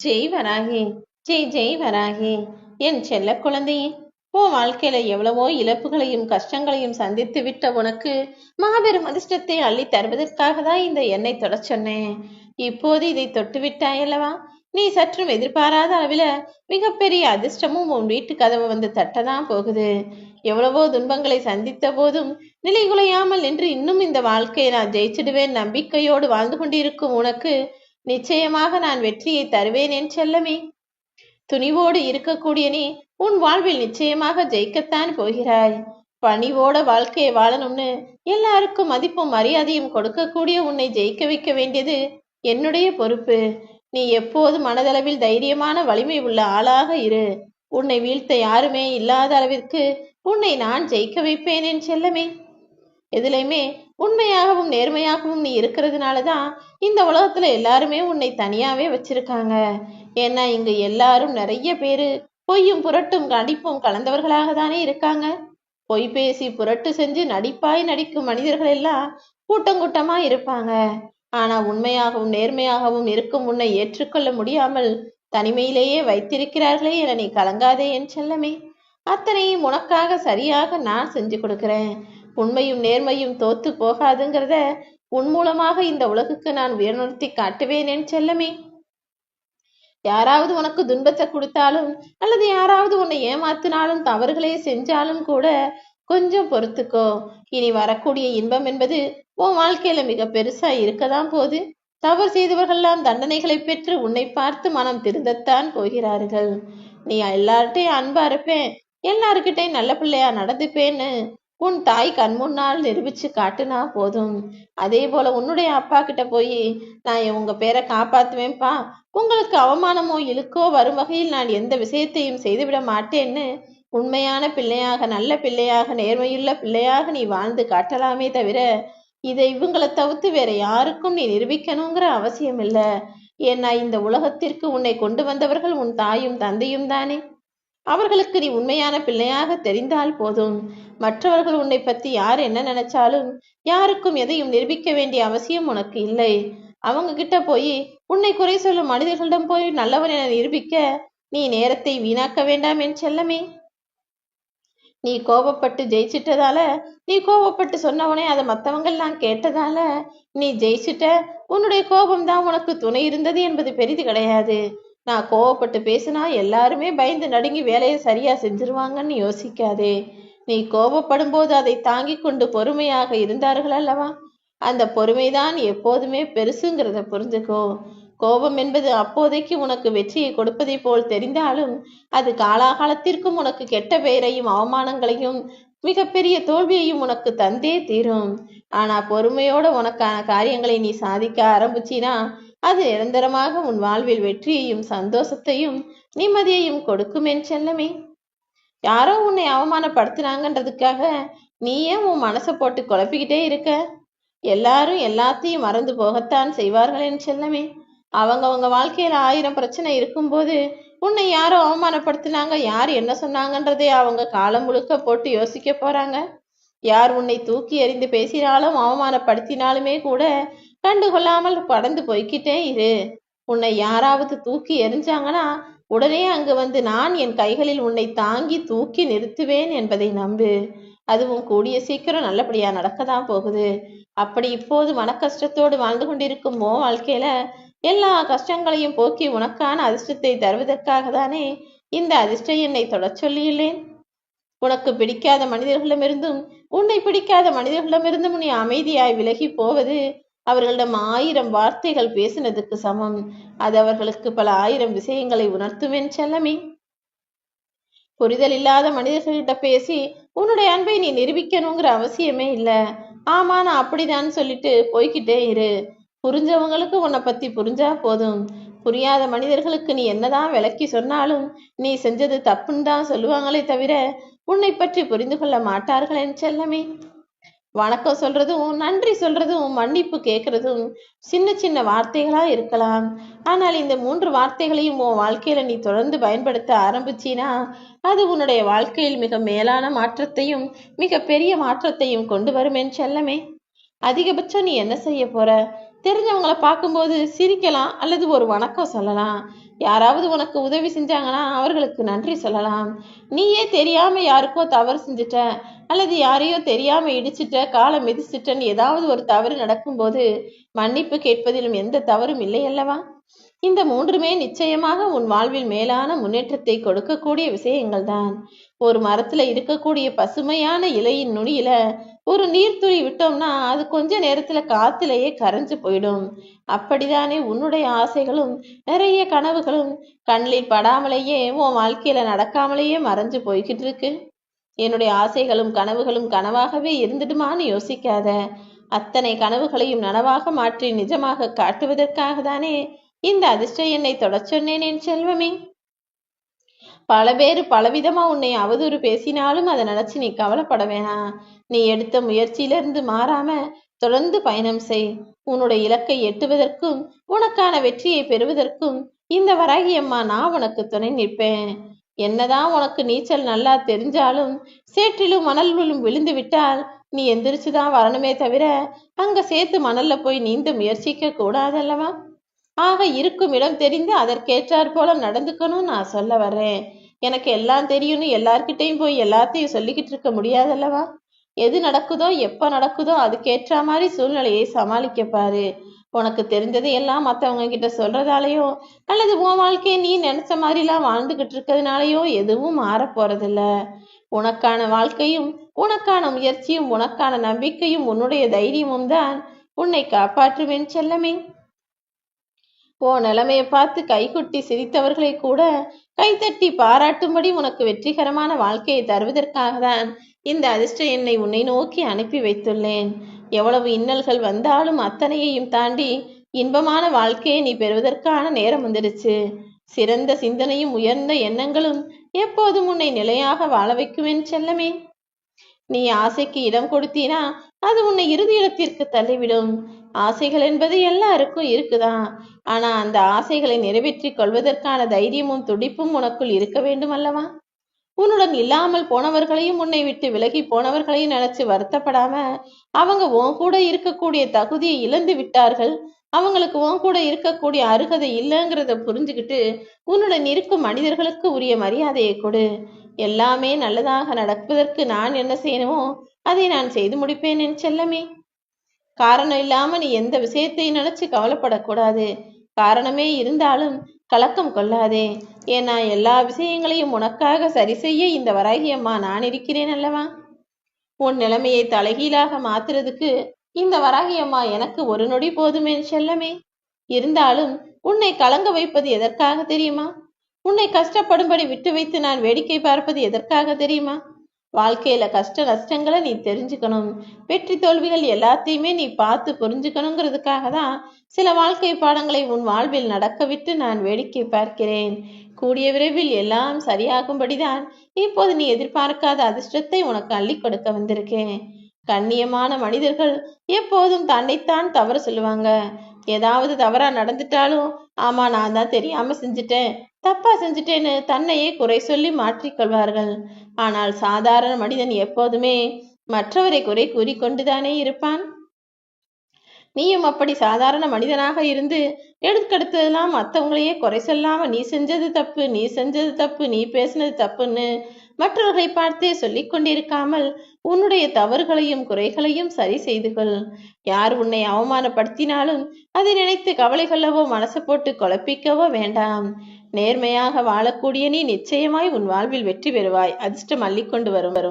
ஜெய் வராகி ஜெய் ஜெய் வராகி. என் செல்ல குழந்தையே உன் வாழ்க்கையில எவ்வளவோ இழப்புகளையும் கஷ்டங்களையும் சந்தித்து விட்ட உனக்கு மாபெரும் அதிர்ஷ்டத்தை அள்ளி தருவதற்காக தான் இந்த எண்ணெய் தொட சொன்னேன். இப்போது இதை தொட்டு விட்டாயல்லவா நீ சற்றும் எதிர்பாராத அளவில் மிகப்பெரிய அதிர்ஷ்டமும் உன் வீட்டு கதவு வந்து தட்டதான் போகுது. எவ்வளவோ துன்பங்களை சந்தித்த போதும் நிலைகுலையாமல் நின்று இன்னும் இந்த வாழ்க்கையை நான் ஜெயிச்சிடுவேன் நம்பிக்கையோடு வாழ்ந்து கொண்டிருக்கும் உனக்கு நிச்சயமாக நான் வெற்றியை தருவேன் என் செல்லமே. துணிவோடு இருக்கக்கூடிய நீ உன் வாழ்வில் நிச்சயமாக ஜெயிக்கத்தான் போகிறாய். பணிவோட வாழ்க்கையை வாழணும்னு எல்லாருக்கும் மதிப்பும் மரியாதையும் கொடுக்கக்கூடிய உன்னை ஜெயிக்க வைக்க வேண்டியது என்னுடைய பொறுப்பு. நீ எப்போது மனதளவில் தைரியமான வலிமை உள்ள ஆளாக இரு. உன்னை வீழ்த்த யாருமே இல்லாத அளவிற்கு உன்னை நான் ஜெயிக்க வைப்பேன் என் செல்லமே. எதுலையுமே உண்மையாகவும் நேர்மையாகவும் நீ இருக்கிறதுனால தான் இந்த உலகத்துல எல்லாருமே உன்னை தனியாவே வச்சிருக்காங்க. ஏன்னா இங்க எல்லாரும் நிறைய பேரு பொய்யும் புரட்டும் நடிப்பும் கலந்தவர்களாக தானே இருக்காங்க. பொய் பேசி புரட்டு செஞ்சு நடிப்பாய் நடிக்கும் மனிதர்கள் எல்லாம் கூட்டம் கூட்டமா இருப்பாங்க. ஆனா உண்மையாகவும் நேர்மையாகவும் இருக்கும் உன்னை ஏற்றுக்கொள்ள முடியாமல் தனிமையிலேயே வைத்திருக்கிறார்களே என நீ கலங்காதே என் செல்லமே. அத்தனையும் உனக்காக சரியாக நான் செஞ்சு கொடுக்கிறேன். உண்மையும் நேர்மையும் தோத்து போகாதுங்கிறத உன் மூலமாக இந்த உலகுக்கு நான் உயர்நிறுத்தி காட்டுவேன் என் செல்லமே. யாராவது உனக்கு துன்பத்தை கொடுத்தாலும் அல்லது யாராவது உன்னை ஏமாத்தினாலும் தவறுகளே செஞ்சாலும் கூட கொஞ்சம் பொறுத்துக்கோ. இனி வரக்கூடிய இன்பம் என்பது உன் வாழ்க்கையில மிக பெருசா இருக்கதான் போது தவறு செய்தவர்கள்லாம் தண்டனைகளை பெற்று உன்னை பார்த்து மனம் திருந்தத்தான் போகிறார்கள். நீ எல்லார்ட்டையும் அன்பா இருப்பேன். எல்லாருக்கிட்டையும் நல்ல பிள்ளையா நடந்துப்பேன்னு உன் தாய் கண் முன்னால் நிரூபிச்சு காட்டுனா போதும். அதே போல உன்னுடைய அப்பா கிட்ட போய் நான் உங்க பேரை காப்பாத்துவேன்ப்பா. உங்களுக்கு அவமானமோ இழுக்கோ வரும் வகையில் நான் எந்த விஷயத்தையும் செய்துவிட மாட்டேன்னு உண்மையான பிள்ளையாக நல்ல பிள்ளையாக நேர்மையுள்ள பிள்ளையாக நீ வாழ்ந்து காட்டலாமே தவிர இதை இவங்களை தவிர்த்து வேற யாருக்கும் நீ நிரூபிக்கணுங்கிற அவசியம் இல்லை. ஏன்னா இந்த உலகத்திற்கு உன்னை கொண்டு வந்தவர்கள் உன் தாயும் தந்தையும் தானே. அவர்களுக்கு நீ உண்மையான பிள்ளையாக தெரிந்தால் போதும். மற்றவர்கள் உன்னை பத்தி யார் என்ன நினைச்சாலும் யாருக்கும் எதையும் நிரூபிக்க வேண்டிய அவசியம் உனக்கு இல்லை. அவங்க கிட்ட போய் உன்னை குறை சொல்லும் மனிதர்களிடம் போய் நல்லவன் என நிரூபிக்க நீ நேரத்தை வீணாக்க வேண்டாம் என் செல்லமே. நீ கோபப்பட்டு ஜெயிச்சிட்டதால நீ கோபப்பட்டு சொன்னவனே அதை மற்றவங்கெல்லாம் கேட்டதால நீ ஜெயிச்சிட்ட உன்னுடைய கோபம் தான் உனக்கு துணை இருந்தது என்பது பெரிது கிடையாது. நான் கோவப்பட்டு பேசினா எல்லாருமே பயந்து நடுங்கி வேலையை சரியா செஞ்சிருவாங்கன்னு யோசிக்காதே. நீ கோபப்படும் போது அதை தாங்கிக் கொண்டு பொறுமையாக இருந்தார்கள் அல்லவா? அந்த பொறுமைதான் எப்போதுமே பெருசுங்கிறத புரிஞ்சுக்கோ. கோபம் என்பது அப்போதைக்கு உனக்கு வெற்றியை கொடுப்பதை போல் தெரிந்தாலும் அது காலாகாலத்திற்கும் உனக்கு கெட்ட பெயரையும் அவமானங்களையும் மிகப்பெரிய தோல்வியையும் உனக்கு தந்தே தீரும். ஆனா பொறுமையோட உனக்கான காரியங்களை நீ சாதிக்க ஆரம்பிச்சினா அது நிரந்தரமாக உன் வாழ்வில் வெற்றியையும் சந்தோஷத்தையும் நிம்மதியையும் கொடுக்கும் என் செல்லமே. யாரோ உன்னை அவமானப்படுத்துறாங்கன்றதுக்காக நீ ஏன் உன் மனசை போட்டு குழப்பிக்கிட்டே இருக்க. எல்லாரும் எல்லாத்தையும் மறந்து போகத்தான் செய்வார்கள் என் செல்லமே. அவங்கவங்க வாழ்க்கையில ஆயிரம் பிரச்சனை இருக்கும்போது உன்னை யாரோ அவமானப்படுத்தினாங்க யார் என்ன சொன்னாங்கன்றதை அவங்க காலம் முழுக்க போட்டு யோசிக்க போறாங்க. யார் உன்னை தூக்கி எறிந்து பேசினாலும் அவமானப்படுத்தினாலுமே கூட கண்டுகொள்ளாமல் கடந்து போய்கிட்டே இரு. உன்னை யாராவது தூக்கி எரிஞ்சாங்கன்னா உடனே அங்கு வந்து நான் என் கைகளில் உன்னை தாங்கி தூக்கி நிறுத்துவேன் என்பதை நம்பு. அதுவும் கூடிய சீக்கிரம் நல்லபடியா நடக்கதான் போகுது. அப்படி இப்போது மன கஷ்டத்தோடு வாழ்ந்து கொண்டிருக்கும் வாழ்க்கையில எல்லா கஷ்டங்களையும் போக்கி உனக்கான அதிர்ஷ்டத்தை தருவதற்காக தானே இந்த அதிர்ஷ்ட என்னை தொடச் சொல்லியுள்ளேன்? உனக்கு பிடிக்காத மனிதர்களிடமிருந்தும் உன்னை பிடிக்காத மனிதர்களிடமிருந்தும் நீ அமைதியாய் விலகி போவது அவர்களிடம் ஆயிரம் வார்த்தைகள் பேசினதுக்கு சமம். அது அவர்களுக்கு பல ஆயிரம் விஷயங்களை உணர்த்துவேன் செல்லமே. புரிதல் இல்லாத மனிதர்களிட்ட பேசி உன்னுடைய அன்பை நீ நிரூபிக்கணுங்கிற அவசியமே இல்லை. ஆமா நான் அப்படிதான் சொல்லிட்டு போய்கிட்டே இரு. புரிஞ்சவங்களுக்கு உன்னை பத்தி புரிஞ்சா போதும். புரியாத மனிதர்களுக்கு நீ என்னதான் விளக்கி சொன்னாலும் நீ செஞ்சது தப்புன்னு தான் சொல்லுவாங்களே தவிர உன்னை பற்றி புரிந்து கொள்ள மாட்டார்கள் என் செல்லமே. வணக்கம் சொல்றதும் நன்றி சொல்றதும் மன்னிப்பு கேட்கறதும் சின்ன சின்ன வார்த்தைகளா இருக்கலாம். ஆனால் இந்த மூன்று வார்த்தைகளையும் உன் வாழ்க்கையில நீ தொடர்ந்து பயன்படுத்த ஆரம்பிச்சினா அது உன்னுடைய வாழ்க்கையில் மிக மேலான மாற்றத்தையும் மிக பெரிய மாற்றத்தையும் கொண்டு வரும் என் செல்லமே. அதிகபட்சம் நீ என்ன செய்ய போற? தெரிஞ்சவங்களை பார்க்கும்போது சிரிக்கலாம் அல்லது ஒரு வணக்கம் சொல்லலாம். யாராவது உனக்கு உதவி செஞ்சாங்கன்னா அவர்களுக்கு நன்றி சொல்லலாம். நீயே தெரியாம யாருக்கோ தவறு செஞ்சுட்ட அல்லது யாரையோ தெரியாம இடிச்சிட்ட காலை மிதிச்சிட்டன்னு ஏதாவது ஒரு தவறு நடக்கும்போது மன்னிப்பு கேட்பதிலும் எந்த தவறும் இல்லை அல்லவா? இந்த மூன்றுமே நிச்சயமாக உன் வாழ்வில் மேலான முன்னேற்றத்தை கொடுக்கக்கூடிய விஷயங்கள் தான் ஒரு மரத்துல இருக்கக்கூடிய பசுமையான இலையின் நுனியில ஒரு நீர்த்துளி விட்டோம்னா அது கொஞ்ச நேரத்துல காத்திலேயே கரைஞ்சு போயிடும். அப்படிதானே உன்னுடைய ஆசைகளும் நிறைய கனவுகளும் கண்ணில் படாமலேயே உன் வாழ்க்கையில நடக்காமலேயே மறைஞ்சு போய்கிட்டு இருக்கு என்னுடைய ஆசைகளும் கனவுகளும் கனவாகவே இருந்துடுமான்னு யோசிக்காத. அத்தனை கனவுகளையும் நனவாக மாற்றி நிஜமாக காட்டுவதற்காக தானே இந்த அதிர்ஷ்ட என்னை தொடச் சொன்னேன் என் செல்வமே. பல பேர் பலவிதமா உன்னை அவதூறு பேசினாலும் அதை நினைச்சு நீ கவலைப்பட வேணாம் நீ எடுத்த முயற்சியிலிருந்து மாறாம தொடர்ந்து பயணம் செய். உன்னுடைய இலக்கை எட்டுவதற்கும் உனக்கான வெற்றியை பெறுவதற்கும் இந்த வராகி அம்மா நான் உனக்கு துணை நிற்பேன். என்னதான் உனக்கு நீச்சல் நல்லா தெரிஞ்சாலும் சேற்றிலும் மணல்களும் விழுந்து விட்டால் நீ எந்திரிச்சுதான் வரணுமே தவிர அங்க சேர்த்து மணல்ல போய் நீந்த முயற்சிக்க கூடாதல்லவா? ஆக இருக்கும் இடம் தெரிந்து அதற்கேற்றாற் போல நடந்துக்கணும் நான் சொல்ல வர்றேன். எனக்கு எல்லாம் தெரியும்னு எல்லார்கிட்டையும் போய் எல்லாத்தையும் சொல்லிக்கிட்டு இருக்க முடியாதல்லவா? எது நடக்குதோ எப்ப நடக்குதோ அதுக்கேற்ற மாதிரி சூழ்நிலையை சமாளிக்க பாரு. உனக்கு தெரிஞ்சதை எல்லாம் மற்றவங்க கிட்ட சொல்றதாலயோ அல்லது உன் வாழ்க்கையை நீ நினைச்ச மாதிரிலாம் வாழ்ந்துகிட்டு இருக்கிறதுனாலயோ எதுவும் மாற போறதில்ல. உனக்கான வாழ்க்கையும் உனக்கான முயற்சியும் உனக்கான நம்பிக்கையும் உன்னுடைய தைரியமும் தான் உன்னை காப்பாற்றுவேன் செல்லமே. ஓ நிலைமையை பார்த்து கைகுட்டி சிரித்தவர்களை கூட கைத்தட்டி பாராட்டும்படி உனக்கு வெற்றிகரமான வாழ்க்கையை தருவதற்காக தான் இந்த அதிர்ஷ்ட எண்ணை உன்னை நோக்கி அனுப்பி வைத்துள்ளேன். எவ்வளவு இன்னல்கள் வந்தாலும் அத்தனையையும் தாண்டி இன்பமான வாழ்க்கையை நீ பெறுவதற்கான நேரம் வந்துடுச்சு. சிறந்த சிந்தனையும் உயர்ந்த எண்ணங்களும் எப்போதும் உன்னை நிலையாக வாழ வைக்குவேன் செல்லமே. நீ ஆசைக்கு இடம் கொடுத்தீனா அது உன்னை இறுதி இடத்திற்கு தள்ளிவிடும். ஆசைகள் என்பது எல்லாருக்கும் இருக்குதான். ஆனா அந்த ஆசைகளை நிறைவேற்றிக் கொள்வதற்கான தைரியமும் துடிப்பும் உனக்குள் இருக்க வேண்டும் அல்லவா? உன்னுடன் இல்லாமல் போனவர்களையும் உன்னை விட்டு விலகி போனவர்களையும் நினைச்சு வருத்தப்படாம அவங்க உன் கூட இருக்கக்கூடிய தகுதியை இழந்து விட்டார்கள். அவங்களுக்கு உன் கூட இருக்கக்கூடிய அருகதை இல்லைங்கிறத புரிஞ்சுக்கிட்டு உன்னுடன் இருக்கும் மனிதர்களுக்கு உரிய மரியாதையை கொடு. எல்லாமே நல்லதாக நடப்பதற்கு நான் என்ன செய்யணுமோ அதை நான் செய்து முடிப்பேன் என் செல்லமே. காரணம் இல்லாம நீ எந்த விஷயத்தை நினைச்சு கவலைப்படக்கூடாது. காரணமே இருந்தாலும் கலக்கம் கொள்ளாதே. ஏன்னா எல்லா விஷயங்களையும் உனக்காக சரி செய்ய இந்த வராகியம்மா நான் இருக்கிறேன் அல்லவா? உன் நிலைமையை தலைகீழாக மாத்துறதுக்கு இந்த வராகியம்மா எனக்கு ஒரு நொடி போதுமே செல்லமே. இருந்தாலும் உன்னை கலங்க வைப்பது எதற்காக தெரியுமா? உன்னை கஷ்டப்படும்படி விட்டு வைத்து நான் வேடிக்கை பார்ப்பது எதற்காக தெரியுமா? வாழ்க்கையில கஷ்ட நஷ்டங்களை நீ தெரிஞ்சுக்கணும். வெற்றி தோல்விகள் எல்லாத்தையுமே நீ பார்த்து புரிஞ்சுக்கணுங்கிறதுக்காக தான் சில வாழ்க்கை பாடங்களை உன் வாழ்வில் நடக்க விட்டு நான் வேடிக்கை பார்க்கிறேன். கூடிய விரைவில் எல்லாம் சரியாகும்படிதான் இப்போது நீ எதிர்பார்க்காத அதிர்ஷ்டத்தை உனக்கு அள்ளி கொடுக்க வந்திருக்கேன். கண்ணியமான மனிதர்கள் எப்போதும் தன்னைத்தான் தவறு சொல்லுவாங்க. ஏதாவது தவறா நடந்துட்டாலும் ஆமா நான் தான் தெரியாம செஞ்சுட்டேன். தப்பா செஞ்சுட்டேன்னு தன்னையே குறை சொல்லி மாற்றிக்கொள்வார்கள் ஆனால் சாதாரண மனிதன் எப்போதுமே மற்றவரை குறை கூறிக்கொண்டுதானே இருப்பான்? நீயும் அப்படி சாதாரண மனிதனாக இருந்து எடுக்கடுத்ததெல்லாம் மற்றவங்களையே குறை சொல்லாம நீ செஞ்சது தப்பு நீ செஞ்சது தப்பு நீ பேசினது தப்புன்னு மற்றவர்களை பார்த்தே சொல்லிக் கொண்டிருக்காமல் உன்னுடைய தவறுகளையும் குறைகளையும் சரி செய்து கொள். யார் உன்னை அவமானப்படுத்தினாலும் அதை நினைத்து கவலை கொள்ளவோ மனசு போட்டு குழப்பிக்கவோ வேண்டாம். நேர்மையாக வாழக்கூடிய நீ நிச்சயமாய் உன் வாழ்வில் வெற்றி பெறுவாய். அதிர்ஷ்டம் அள்ளிக்கொண்டு வரும் வரும்.